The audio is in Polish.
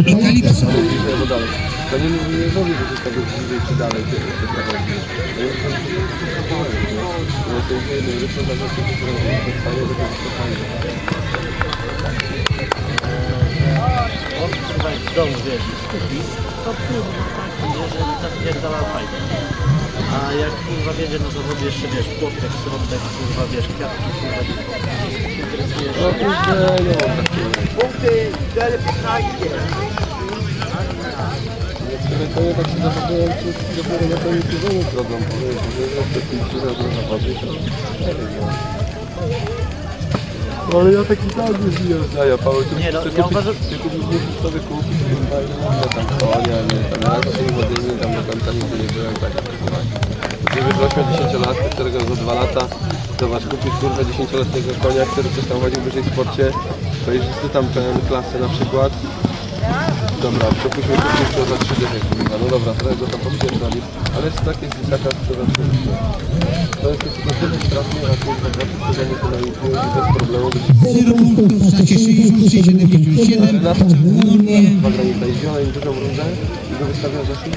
i Kalipso. To nie mówi, nie mówi, że to jest bliżej czy dalej, prowadzi. To jest przekonanie, nie? No to jest jedno, że to za rzeczy, które jest fajne, że to jest fajne. Kurwa, jak w domu, wiesz, skupi, to kurwa, tak, jeżeli zapierdala fajnie. A jak kurwa wiedzie, no to robię jeszcze, wiesz, płotek, środek, kurwa, wiesz, kwiatki, kurwa, No to jest, że nie mam takiego. Niektóre konie tak się zachowują, czy dopiero na koniec sezonu zrobią, bo wiesz, że jak to pójdzie na to zawody, to nie wiem, no. No ale ja taki tak już nie rozdaję, Paweł, ty Nie, no, ty ja kupisz- uważam- Ty kupisz musisz sobie kupić, kurwa, i nie tam konia, nie tam, ja za tymi młodymi tam do końca nigdy nie byłem tak kupowany. Gdybyś 8-10 lat, którego za 2 lata, zobacz, kupisz kurwa 10-letniego konia, który coś tam chodził wyżej w sporcie, pojeździsty tam PM klasy na przykład, Dobra, przepuśćmy to wszystko za 3 dychy, kurwa. No dobra, trochę go tam podpierdoli, ale jest takie dzieciaka, które zawsze To jest na tyle strasznie, a kurwa, dwa tygodnie to na YouTube i bez problemu by się 0 punktów w 63-77. Renata Czerwonie. dwa granica i wziąłem dużą rundę i go wystawiał za chwilę.